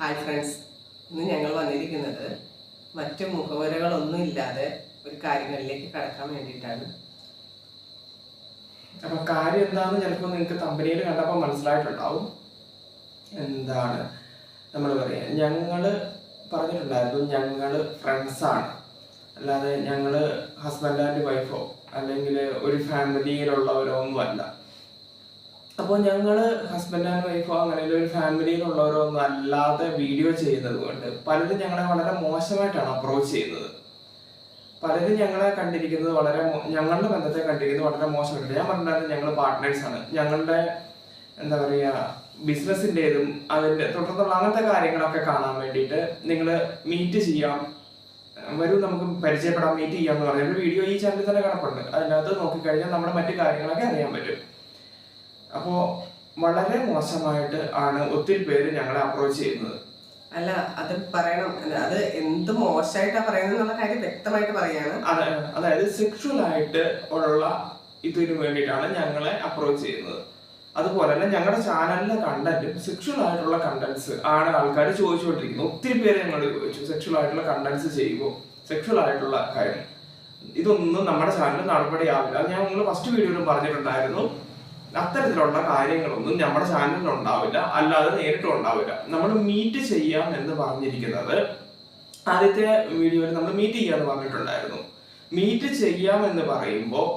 Hi friends ഇന്ന് ഞങ്ങൾ വന്നിരിക്കുന്നത് മറ്റ് മുഖവരകളൊന്നും ഇല്ലാതെ ഒരു കാര്യങ്ങളിലേക്ക് കടക്കാൻ വേണ്ടിയിട്ടാണ്. അപ്പൊ കാര്യം എന്താണെന്ന് ചിലപ്പോൾ നിങ്ങൾക്ക് കമ്പനിയിൽ കണ്ടപ്പോൾ മനസ്സിലായിട്ടുണ്ടാവും. എന്താണ് നമ്മൾ പറയാം. ഞങ്ങൾ പറഞ്ഞിട്ടുണ്ടായിരുന്നു ഞങ്ങൾ ഫ്രണ്ട്സാണ് അല്ലാതെ ഞങ്ങൾ ഹസ്ബൻഡ് ആൻഡ് വൈഫോ അല്ലെങ്കിൽ ഒരു ഫാമിലിയിലുള്ളവരോ ഒന്നും അല്ല അപ്പോൾ ഞങ്ങൾ ഹസ്ബൻഡ് ആൻഡ് വൈഫോ അങ്ങനെ ഒരു ഫാമിലിയിലുള്ളവരോ ഒന്നും അല്ലാതെ വീഡിയോ ചെയ്യുന്നത് കൊണ്ട് പലരും ഞങ്ങളെ വളരെ മോശമായിട്ടാണ് അപ്രോച്ച് ചെയ്യുന്നത്. പലരും ഞങ്ങളെ കണ്ടിരിക്കുന്നത് വളരെ ഞങ്ങളുടെ ബന്ധത്തെ കണ്ടിരിക്കുന്നത് വളരെ മോശമായിട്ട് ഞാൻ പറഞ്ഞിട്ടുണ്ടായിരുന്നു ഞങ്ങൾ പാർട്ട്നേഴ്സ് ആണ്. ഞങ്ങളുടെ എന്താ പറയാ ബിസിനസ്സിന്റെതും അതിന്റെ തുടർന്നുള്ള അങ്ങനത്തെ കാര്യങ്ങളൊക്കെ കാണാൻ വേണ്ടിയിട്ട് നിങ്ങൾ മീറ്റ് ചെയ്യാം. വരും നമുക്ക് പരിചയപ്പെടാം മീറ്റ് ചെയ്യാം എന്ന് പറഞ്ഞ. ഒരു വീഡിയോ ഈ ചാനലിൽ തന്നെ കിടപ്പുണ്ട്. അതിനകത്ത് നോക്കിക്കഴിഞ്ഞാൽ നമ്മുടെ മറ്റു കാര്യങ്ങളൊക്കെ അറിയാൻ പറ്റും. അപ്പോൾ വളരെ മോശമായിട്ട് ആണ് ഒത്തിരി പേര് ഞങ്ങളെ അപ്രോച്ച് ചെയ്യുന്നത്. അല്ല അത് പറയണം. അല്ല, അത് എന്ത് മോശമായിട്ടാ പറയുന്നത് എന്നുള്ള കാര്യം വ്യക്തമായിട്ട് പറയാണ്. അത് അതായത് സെക്ഷുവൽ ആയിട്ട് ഉള്ള ഇതിനു വേണ്ടിയിട്ടാണ് ഞങ്ങളെ അപ്രോച്ച് ചെയ്യുന്നത്. അതുപോലെ തന്നെ ഞങ്ങളുടെ ചാനലിലെ കണ്ടന്റും സെക്ഷുവൽ ആയിട്ടുള്ള കണ്ടന്റ്സ് ആണ് ആൾക്കാർ ചോദിച്ചുകൊണ്ടിരിക്കുന്നത്. ഒത്തിരി പേര് ഞങ്ങൾ ചോദിച്ചു സെക്ഷുവൽ ആയിട്ടുള്ള കണ്ടന്റ്സ് ചെയ്യുമോ സെക്ഷുവൽ ആയിട്ടുള്ള കാര്യം. ഇതൊന്നും നമ്മുടെ ചാനലിൽ നടപടിയാവില്ല. അത് ഞാൻ നിങ്ങൾ ഫസ്റ്റ് വീഡിയോയിലും പറഞ്ഞിട്ടുണ്ടായിരുന്നു. അത്തരത്തിലുള്ള കാര്യങ്ങളൊന്നും നമ്മുടെ ചാനലിൽ ഉണ്ടാവില്ല. അല്ലാതെ നേരിട്ട് ഉണ്ടാവില്ല. നമ്മൾ മീറ്റ് ചെയ്യാം എന്ന് പറഞ്ഞിരിക്കുന്നത് ആദ്യത്തെ വീഡിയോയിൽ നമ്മൾ മീറ്റ് ചെയ്യാന്ന് പറഞ്ഞിട്ടുണ്ടായിരുന്നു. മീറ്റ് ചെയ്യാം എന്ന് പറയുമ്പോൾ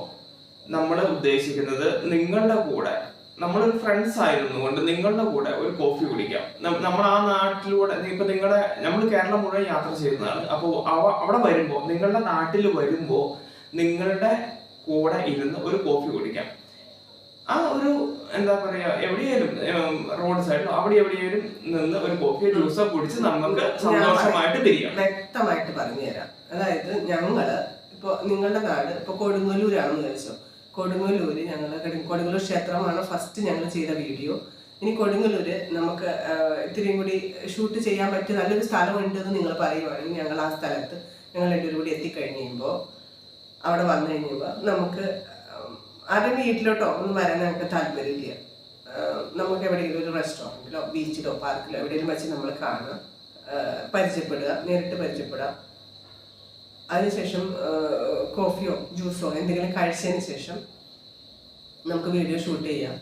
നമ്മൾ ഉദ്ദേശിക്കുന്നത് നിങ്ങളുടെ കൂടെ നമ്മളൊരു ഫ്രണ്ട്സ് ആയിരുന്നു കൊണ്ട് നിങ്ങളുടെ കൂടെ ഒരു കോഫി കുടിക്കാം. നമ്മൾ ആ നാട്ടിലൂടെ ഇപ്പൊ നിങ്ങളുടെ നമ്മൾ കേരളം മുഴുവൻ യാത്ര ചെയ്യുന്നതാണ്. അപ്പോൾ അവിടെ വരുമ്പോൾ നിങ്ങളുടെ നാട്ടിൽ വരുമ്പോൾ നിങ്ങളുടെ കൂടെ ഇരുന്ന് ഒരു കോഫി കുടിക്കാം. ആ ഒരു എന്താ പറയാ എവിടെയായാലും റോഡ് സൈഡിലോ അവിടെ എവിടെയായാലും നിന്ന് ഒരു കോഫിയോ ജ്യൂസോ കുടിച്ച് നമുക്ക് സന്തോഷമായിട്ട് തിരിയാം. വ്യക്തമായിട്ട് പറഞ്ഞു തരാം അതായത് ഞങ്ങൾ ഇപ്പൊ നിങ്ങളുടെ നാട് ഇപ്പൊ കൊടുങ്ങല്ലൂരാണെന്ന് വിചാരിച്ചോ. കൊടുങ്ങല്ലൂര് ഞങ്ങൾ കൊടുങ്ങല്ലൂർ ക്ഷേത്രമാണ് ഫസ്റ്റ് ഞങ്ങൾ ചെയ്ത വീഡിയോ. ഇനി കൊടുങ്ങല്ലൂര് നമുക്ക് ഇത്രയും ഇത്തിരിയും കൂടി ഷൂട്ട് ചെയ്യാൻ പറ്റിയ നല്ലൊരു സ്ഥലമുണ്ട് എന്ന് നിങ്ങൾ പറയുവാണെങ്കിൽ ഞങ്ങൾ ആ സ്ഥലത്ത് ഞങ്ങൾ രണ്ടുപേരും കൂടി എത്തിക്കഴിഞ്ഞ് കഴിയുമ്പോൾ അവിടെ വന്നു കഴിയുമ്പോൾ നമുക്ക് ഉം, ആരുടെ വീട്ടിലോട്ടോ ഒന്നും വരാൻ ഞങ്ങൾക്ക് താല്പര്യമില്ല. നമുക്ക് എവിടെയെങ്കിലും ഒരു റെസ്റ്റോറന്റിലോ ബീച്ചിലോ പാർക്കിലോ എവിടെയെങ്കിലും വെച്ച് നമ്മൾ കാണുക. പരിചയപ്പെടുക നേരിട്ട് പരിചയപ്പെടുക. അതിനുശേഷം കോഫിയോ ജ്യൂസോ എന്തെങ്കിലും കഴിച്ചതിന് ശേഷം നമുക്ക് വീഡിയോ ഷൂട്ട് ചെയ്യാം.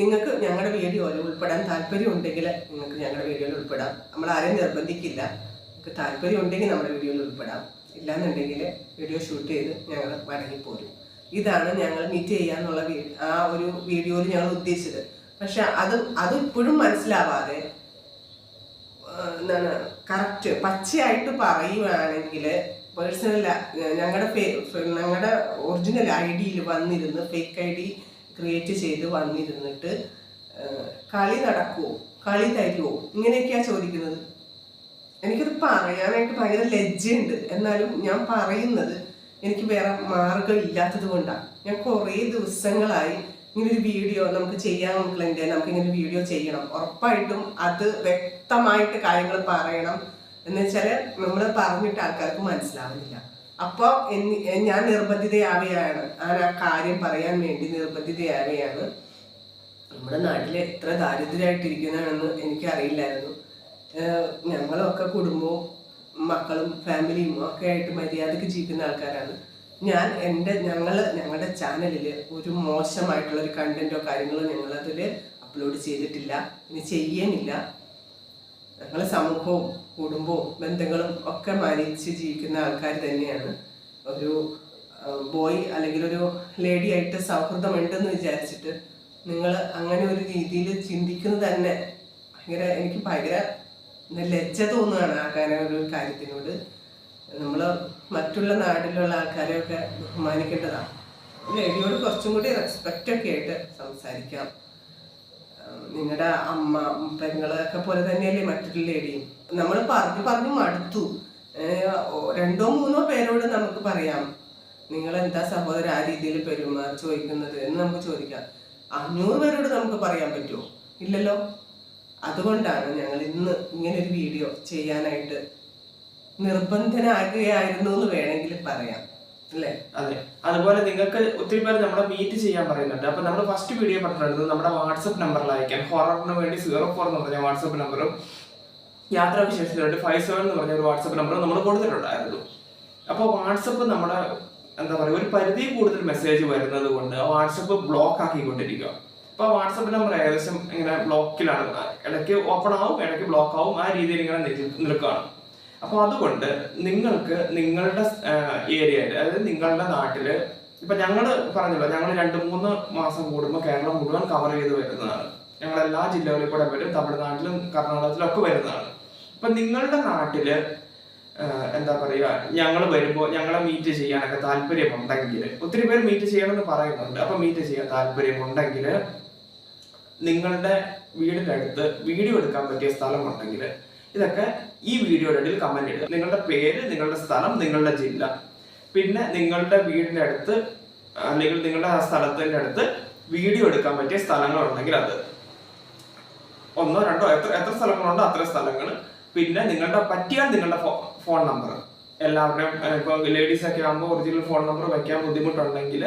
നിങ്ങൾക്ക് ഞങ്ങളുടെ വീഡിയോയിൽ ഉൾപ്പെടാൻ താല്പര്യം ഉണ്ടെങ്കിൽ നിങ്ങൾക്ക് ഞങ്ങളുടെ വീഡിയോയിൽ ഉൾപ്പെടാം. നമ്മൾ ആരെയും നിർബന്ധിക്കില്ല. നിങ്ങൾക്ക് താല്പര്യം ഉണ്ടെങ്കിൽ നമ്മുടെ വീഡിയോയിൽ ഉൾപ്പെടാം. ഇല്ലാന്നുണ്ടെങ്കിൽ വീഡിയോ ഷൂട്ട് ചെയ്ത് ഞങ്ങൾ മടങ്ങിപ്പോരും ഇതാണ് ഞങ്ങൾ മീറ്റ് ചെയ്യാന്നുള്ള ആ ഒരു വീഡിയോയിൽ ഞങ്ങൾ ഉദ്ദേശിച്ചത്. പക്ഷെ അത് അത് ഇപ്പോഴും മനസ്സിലാവാതെ എന്താണ് കറക്റ്റ് പച്ചയായിട്ട് പറയുകയാണെങ്കിൽ പേഴ്സണൽ ഞങ്ങളുടെ ഞങ്ങളുടെ ഒറിജിനൽ ഐ ഡിയിൽ വന്നിരുന്ന് ഫേക്ക് ഐ ഡി ക്രിയേറ്റ് ചെയ്ത് വന്നിരുന്നിട്ട് കളി നടക്കുമോ കളി തരുമോ ഇങ്ങനെയൊക്കെയാണ് ചോദിക്കുന്നത്. എനിക്കത് പറയാനായിട്ട് ഭയങ്കര ലജ്ജയുണ്ട്. എന്നാലും ഞാൻ പറയുന്നത് എനിക്ക് വേറെ മാർഗം ഇല്ലാത്തത് കൊണ്ടാണ് ഞാൻ കുറേ ദിവസങ്ങളായി ഇങ്ങനൊരു വീഡിയോ നമുക്ക് ചെയ്യാൻ മക്കളുണ്ട് നമുക്ക് ഇങ്ങനെ വീഡിയോ ചെയ്യണം. ഉറപ്പായിട്ടും അത് വ്യക്തമായിട്ട് കാര്യങ്ങൾ പറയണം. എന്ന് വെച്ചാൽ നമ്മൾ പറഞ്ഞിട്ട് ആൾക്കാർക്ക് മനസ്സിലാവുന്നില്ല. അപ്പോൾ ഞാൻ നിർബന്ധിതയാവുകയാണ്. ഞാൻ ആ കാര്യം പറയാൻ വേണ്ടി നിർബന്ധിതയാവുകയാണ്. നമ്മുടെ നാട്ടിൽ എത്ര ദാരിദ്ര്യമായിട്ടിരിക്കുന്നതാണെന്ന് എനിക്കറിയില്ലായിരുന്നു. ഞങ്ങളൊക്കെ കുടുംബവും മക്കളും ഫാമിലിയും ഒക്കെ ആയിട്ട് മര്യാദയ്ക്ക് ജീവിക്കുന്ന ആൾക്കാരാണ്. ഞാൻ എന്റെ ഞങ്ങൾ ഞങ്ങളുടെ ചാനലിൽ ഒരു മോശമായിട്ടുള്ള ഒരു കണ്ടന്റോ കാര്യങ്ങളോ ഞങ്ങളതിൽ അപ്ലോഡ് ചെയ്തിട്ടില്ല. ഇനി ചെയ്യാനില്ല ഞങ്ങൾ സമൂഹവും കുടുംബവും ബന്ധങ്ങളും ഒക്കെ മാനിച്ച് ജീവിക്കുന്ന ആൾക്കാർ തന്നെയാണ്. ഒരു ബോയ് അല്ലെങ്കിൽ ഒരു ലേഡി ആയിട്ട് സൗഹൃദമുണ്ടെന്ന് വിചാരിച്ചിട്ട് നിങ്ങൾ അങ്ങനെ ഒരു രീതിയിൽ ചിന്തിക്കുന്നത് തന്നെ ഭയങ്കര എനിക്ക് ഭയങ്കര ലജ്ജ തോന്നുകയാണ് ആ കാര്യം ഒരു കാര്യത്തിനോട്. നമ്മൾ മറ്റുള്ള നാട്ടിലുള്ള ആൾക്കാരെയൊക്കെ ബഹുമാനിക്കേണ്ടതാണ്. ലേഡിയോട് കുറച്ചും കൂടി റെസ്പെക്റ്റ് ഒക്കെ ആയിട്ട് സംസാരിക്കാം. നിങ്ങളുടെ അമ്മ പെങ്ങളൊക്കെ പോലെ തന്നെയല്ലേ മറ്റൊരു ലേഡിയും നമ്മൾ പറഞ്ഞു പറഞ്ഞു മടുത്തു. രണ്ടോ മൂന്നോ പേരോട് നമുക്ക് പറയാം. നിങ്ങൾ എന്താ സഹോദരൻ ആ രീതിയിൽ പെരുമാ ചോദിക്കുന്നത് എന്ന് നമുക്ക് ചോദിക്കാം. അഞ്ഞൂറ് പേരോട് നമുക്ക് പറയാൻ പറ്റുമോ ഇല്ലല്ലോ. അതുകൊണ്ടാണ് ഞങ്ങൾ ഇന്ന് ഇങ്ങനെ ഒരു വീഡിയോ ചെയ്യാനായിട്ട് നിർബന്ധനാകുകയായിരുന്നു എന്ന് വേണമെങ്കിൽ പറയാം. അല്ലേ? അതെ. അതുപോലെ നിങ്ങൾക്ക് ഒത്തിരി പേര് നമ്മളെ മീറ്റ് ചെയ്യാൻ പറയുന്നുണ്ട്. അപ്പൊ നമ്മൾ ഫസ്റ്റ് വീഡിയോ പറഞ്ഞിട്ടുണ്ട് നമ്മുടെ വാട്സപ്പ് നമ്പറിൽ അയക്കാൻ ഹൊററിന് വേണ്ടി സീറോ ഫോർ എന്ന് പറഞ്ഞ വാട്സപ്പ് നമ്പറും യാത്രാ വിശേഷത്തിലായിട്ട് ഫൈവ് സെവൻ എന്ന് പറഞ്ഞ ഒരു വാട്സപ്പ് നമ്പറും നമ്മൾ കൊടുത്തിട്ടുണ്ടായിരുന്നു. അപ്പോൾ വാട്സപ്പ് നമ്മുടെ എന്താ പറയുക ഒരു പരിധി കൂടുതൽ മെസ്സേജ് വരുന്നത് കൊണ്ട് വാട്സപ്പ് ബ്ലോക്ക് ആക്കിക്കൊണ്ടിരിക്കുക. അപ്പോൾ വാട്സപ്പ് നമ്പർ ഏകദേശം ഇങ്ങനെ ബ്ലോക്കിലാണ് ഇടയ്ക്ക് ഓപ്പൺ ആവും ഇടയ്ക്ക് ബ്ലോക്ക് ആവും. ആ രീതിയിൽ ഇങ്ങനെ നിൽ- നിൽക്കുകയാണ്. അപ്പോൾ അതുകൊണ്ട് നിങ്ങൾക്ക് നിങ്ങളുടെ ഏരിയയിൽ അതായത് നിങ്ങളുടെ നാട്ടിൽ ഇപ്പൊ ഞങ്ങൾ പറഞ്ഞല്ലോ ഞങ്ങൾ രണ്ട് മൂന്ന് മാസം കൂടുമ്പോൾ കേരളം മുഴുവൻ കവർ ചെയ്ത് വരുന്നതാണ്. ഞങ്ങൾ എല്ലാ ജില്ലകളിൽ കൂടെ വരും തമിഴ്നാട്ടിലും കർണാടകത്തിലും ഒക്കെ വരുന്നതാണ്. അപ്പൊ നിങ്ങളുടെ നാട്ടിൽ എന്താ പറയുക ഞങ്ങൾ വരുമ്പോൾ ഞങ്ങളെ മീറ്റ് ചെയ്യാനൊക്കെ താല്പര്യമുണ്ടെങ്കിൽ ഒത്തിരി പേര് മീറ്റ് ചെയ്യണമെന്ന് പറയുന്നുണ്ട്. അപ്പൊ മീറ്റ് ചെയ്യാൻ താല്പര്യമുണ്ടെങ്കിൽ നിങ്ങളുടെ വീടിന്റെ അടുത്ത് വീഡിയോ എടുക്കാൻ പറ്റിയ സ്ഥലമുണ്ടെങ്കിൽ ഇതൊക്കെ ഈ വീഡിയോയുടെ ഇടയിൽ കമന്റ് ഇടുക. നിങ്ങളുടെ പേര് നിങ്ങളുടെ സ്ഥലം നിങ്ങളുടെ ജില്ല. പിന്നെ നിങ്ങളുടെ വീടിന്റെ അടുത്ത് അല്ലെങ്കിൽ നിങ്ങളുടെ ആ സ്ഥലത്തിന്റെ അടുത്ത് വീഡിയോ എടുക്കാൻ പറ്റിയ സ്ഥലങ്ങളുണ്ടെങ്കിൽ അത്. ഒന്നോ രണ്ടോ എത്ര എത്ര സ്ഥലങ്ങളുണ്ടോ അത്ര സ്ഥലങ്ങൾ. പിന്നെ നിങ്ങളുടെ പറ്റിയാൽ നിങ്ങളുടെ ഫോൺ നമ്പർ എല്ലാവരുടെയും ഇപ്പൊ ലേഡീസ് ഒക്കെ ആകുമ്പോൾ ഒറിജിനൽ ഫോൺ നമ്പർ വെക്കാൻ ബുദ്ധിമുട്ടുണ്ടെങ്കിൽ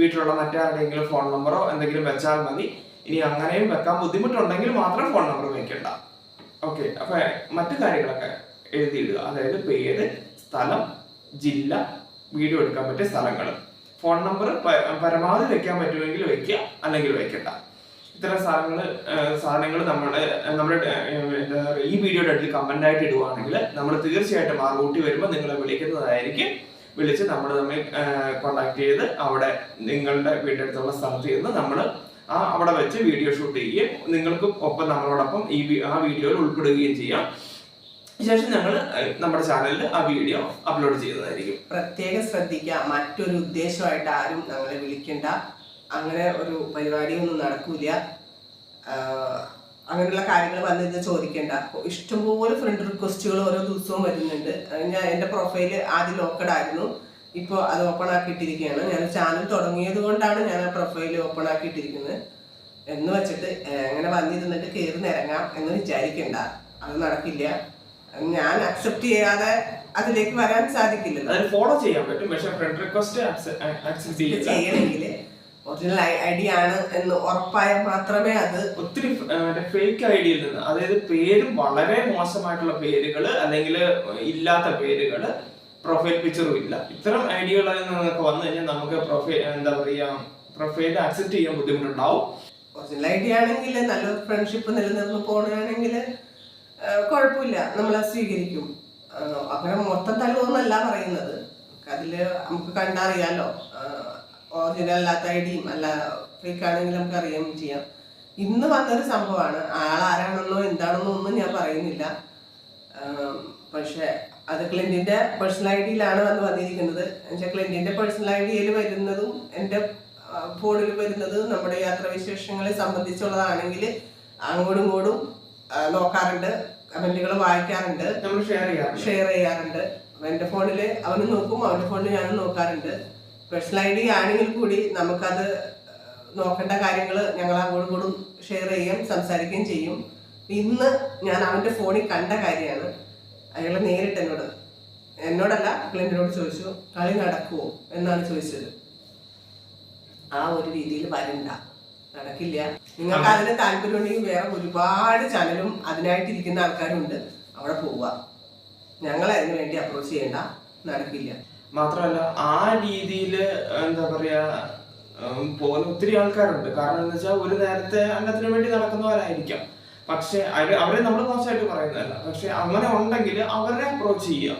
വീട്ടിലുള്ള മറ്റാരുടെയെങ്കിലും ഫോൺ നമ്പറോ എന്തെങ്കിലും വെച്ചാൽ മതി. ഇനി അങ്ങനെയും വെക്കാൻ ബുദ്ധിമുട്ടുണ്ടെങ്കിൽ മാത്രം ഫോൺ നമ്പർ വെക്കണ്ട ഓക്കെ അപ്പൊ മറ്റു കാര്യങ്ങളൊക്കെ എഴുതിയിടുക. അതായത് പേര് സ്ഥലം ജില്ല വീഡിയോ എടുക്കാൻ പറ്റിയ സ്ഥലങ്ങൾ ഫോൺ നമ്പർ പരമാവധി വെക്കാൻ പറ്റുമെങ്കിൽ വെക്കുക അല്ലെങ്കിൽ വെക്കണ്ട. ഇത്തരം സാധനങ്ങൾ സാധനങ്ങൾ നമ്മുടെ നമ്മുടെ എന്താ ഈ വീഡിയോയുടെ അടുത്ത് കമന്റ് ആയിട്ട് ഇടുവാണെങ്കിൽ നമ്മൾ തീർച്ചയായിട്ടും ആ റൂട്ടിൽ വരുമ്പോൾ നിങ്ങളെ വിളിക്കുന്നതായിരിക്കും. വിളിച്ച് നമ്മൾ തമ്മിൽ കോണ്ടാക്ട് ചെയ്ത് അവിടെ നിങ്ങളുടെ വീടിനടുത്തുള്ള സ്ഥലത്ത് നിന്ന് നമ്മൾ ആ അവിടെ വെച്ച് വീഡിയോ ഷൂട്ട് ചെയ്യുകയും നിങ്ങൾക്ക് ഒപ്പം നമ്മളോടൊപ്പം ഈ ആ വീഡിയോയിൽ ഉൾപ്പെടുകയും ചെയ്യാം. ശേഷം ഞങ്ങൾ നമ്മുടെ ചാനലിൽ ആ വീഡിയോ അപ്ലോഡ് ചെയ്യുന്നതായിരിക്കും. പ്രത്യേകം ശ്രദ്ധിക്കുക. മറ്റൊരു ഉദ്ദേശമായിട്ട് ആരും ഞങ്ങളെ വിളിക്കണ്ട. അങ്ങനെ ഒരു പരിപാടിയൊന്നും നടക്കൂല. അങ്ങനെയുള്ള കാര്യങ്ങൾ വന്ന് ഇത് ചോദിക്കണ്ട. ഇഷ്ടംപോലെ ഫ്രണ്ട് റിക്വസ്റ്റുകൾ ഓരോ ദിവസവും വരുന്നുണ്ട്. ഞാൻ എന്റെ പ്രൊഫൈൽ ആദ്യം ലോക്കഡ് ആയിരുന്നു. ഇപ്പോൾ അത് ഓപ്പൺ ആക്കിയിട്ടിരിക്കുകയാണ്. ഞാൻ ചാനൽ തുടങ്ങിയത് കൊണ്ടാണ് ഞാൻ ആ പ്രൊഫൈൽ ഓപ്പൺ ആക്കിയിട്ടിരിക്കുന്നത്. എന്ന് വെച്ചിട്ട് എങ്ങനെ അങ്ങനെ വന്നിരുന്നിട്ട് കയറി നിരങ്ങാം എന്ന് വിചാരിക്കണ്ട. അത് നടക്കില്ല. ഞാൻ അക്സെപ്റ്റ് ചെയ്യാതെ അതിലേക്ക് വരാൻ സാധിക്കില്ലല്ലോ. ഫോളോ ചെയ്യാൻ പറ്റും. പക്ഷേ ഫ്രണ്ട് റിക്വസ്റ്റ് ചെയ്യണമെങ്കിൽ ഒറിജിനൽ ഐ ഡി ആണ് എന്ന് ഉറപ്പായാൽ മാത്രമേ അത് ഒത്തിരി ഫേക്ക് ഐഡിയിൽ നിന്ന് അതായത് പേരും വളരെ മോശമായിട്ടുള്ള പേരുകൾ അല്ലെങ്കിൽ ഇല്ലാത്ത പേരുകൾ പ്രൊഫൈൽ പിക്ചറും ഇല്ല. ഇത്തരം ഐഡിയകളിൽ നിന്നൊക്കെ വന്നു കഴിഞ്ഞാൽ നമുക്ക് പ്രൊഫൈൽ എന്താ പറയാ പ്രൊഫൈൽ അക്സെപ്റ്റ് ചെയ്യാൻ ബുദ്ധിമുട്ടുണ്ടാവും. ഒറിജിനൽ ഐ ഡി ആണെങ്കിൽ നല്ലൊരു ഫ്രണ്ട്ഷിപ്പ് നിലനിർന്ന് പോകണമെങ്കിൽ കുഴപ്പമില്ല. നമ്മൾ സ്വീകരിക്കും. അങ്ങനെ മൊത്തം തല്ലുമെന്നല്ല പറയുന്നത്. അതിൽ നമുക്ക് കണ്ടറിയാലോ. ഒറിജിനൽ അല്ലാത്ത ഐ ഡിയും അല്ല ഫേക്ക് ആണെങ്കിൽ നമുക്ക് അറിയാം ചെയ്യാം. ഇന്ന് വന്നൊരു സംഭവമാണ്. ആൾ ആരാണെന്നോ എന്താണെന്നോ ഒന്നും ഞാൻ പറയുന്നില്ല. പക്ഷെ അത് ക്ലിന്റിന്റെ പേഴ്സണൽ ഐ ഡിയിലാണ് വന്ന് വന്നിരിക്കുന്നത്. എന്നുവെച്ചാൽ ക്ലിന്റിന്റെ പേഴ്സണൽ ഐ ഡിയിൽ വരുന്നതും എന്റെ ഫോണിൽ വരുന്നത് നമ്മുടെ യാത്രാവിശേഷങ്ങളെ സംബന്ധിച്ചുള്ളതാണെങ്കിൽ അങ്ങോട്ടും ഇങ്ങോട്ടും നോക്കാറുണ്ട്. കമന്റുകൾ വായിക്കാറുണ്ട്. നമ്മൾ ഷെയർ ചെയ്യാറുണ്ട്. ഷെയർ ചെയ്യാറുണ്ട്. എന്റെ ഫോണിൽ അവനും നോക്കും അവന്റെ ഫോണിൽ ഞാനും നോക്കാറുണ്ട്. പേഴ്സണൽ ഐ ഡി ആണെങ്കിൽ കൂടി നമുക്കത് നോക്കേണ്ട കാര്യങ്ങൾ ഞങ്ങൾ അങ്ങോട്ടും ഇങ്ങോട്ടും ഷെയർ ചെയ്യാം സംസാരിക്കുകയും ചെയ്യും. ഇന്ന് ഞാൻ അവന്റെ ഫോണിൽ കണ്ട കാര്യമാണ്. അയാൾ നേരിട്ട് എന്നോട് എന്നോടല്ല ക്ലയന്റിനോട് ചോദിച്ചു കളി നടക്കുമോ എന്നാണ് ചോദിച്ചത്. ആ ഒരു രീതിയിൽ വരണ്ട. നടക്കില്ല. നിങ്ങൾക്ക് അതിന് താല്പര്യമുണ്ടെങ്കിൽ വേറെ ഒരുപാട് ചാനലും അതിനായിട്ടിരിക്കുന്ന ആൾക്കാരുണ്ട്. അവിടെ പോവുക. ഞങ്ങൾ അതിന് വേണ്ടി അപ്രോച്ച് ചെയ്യേണ്ട. നടക്കില്ല. മാത്രമല്ല ആ രീതിയിൽ എന്താ പറയാ പോകുന്ന ഒത്തിരി ആൾക്കാരുണ്ട്. കാരണം എന്താ വെച്ചാൽ ഒരു നേരത്തെ അന്നത്തിന് വേണ്ടി നടക്കുന്നവരായിരിക്കാം. പക്ഷെ അവർ അവരെ നമ്മൾ മോശമായിട്ട് പറയുന്നതല്ല. പക്ഷെ അങ്ങനെ ഉണ്ടെങ്കിൽ അവരെ അപ്രോച്ച് ചെയ്യുക.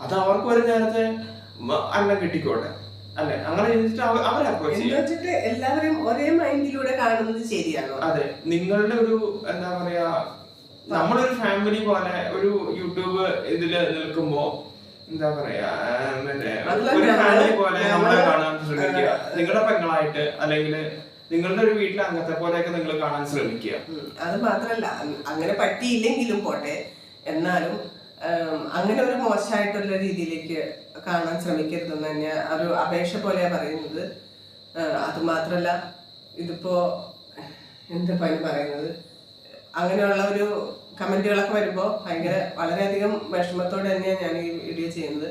അത് അവർക്ക് ഒരു നേരത്തെ അന്നം കിട്ടിക്കോട്ടെ. അല്ലെ? അങ്ങനെ ചെയ്തിട്ട് അവരെ അപ്രോച്ച് ചെയ്യുക. എല്ലാവരും ഒരേ മൈൻഡിലൂടെ കാണുന്നത് ശരിയാണോ? അതെ. നിങ്ങളുടെ ഒരു എന്താ പറയാ നമ്മളൊരു ഫാമിലി പോലെ ഒരു യൂട്യൂബ് ഇതിൽ നിൽക്കുമ്പോ എന്താ പറയാ ഒരു ഫാമിലി പോലെ നമ്മളെ കാണാൻ ശ്രമിക്കുക. നിങ്ങളുടെ പെങ്ങളായിട്ട് അല്ലെങ്കിൽ നിങ്ങളുടെ ഒരു വീട്ടിൽ അങ്ങനത്തെ പോലെയൊക്കെ നിങ്ങൾ കാണാൻ ശ്രമിക്കുക. അത് മാത്രല്ല അങ്ങനെ പറ്റിയില്ലെങ്കിലും പോട്ടെ. എന്നാലും അങ്ങനെ ഒരു മോശമായിട്ടുള്ള രീതിയിലേക്ക് കാണാൻ ശ്രമിക്കരുതെന്ന് തന്നെ ഒരു അപേക്ഷ പോലെയാ പറയുന്നത്. അത് മാത്രല്ല ഇതിപ്പോ എന്താ പനി പറയുന്നത്? അങ്ങനെയുള്ള ഒരു കമന്റുകളൊക്കെ വരുമ്പോൾ ഭയങ്കര വളരെയധികം വിഷമത്തോടെ തന്നെയാണ് ഞാൻ ഈ വീഡിയോ ചെയ്യുന്നത്.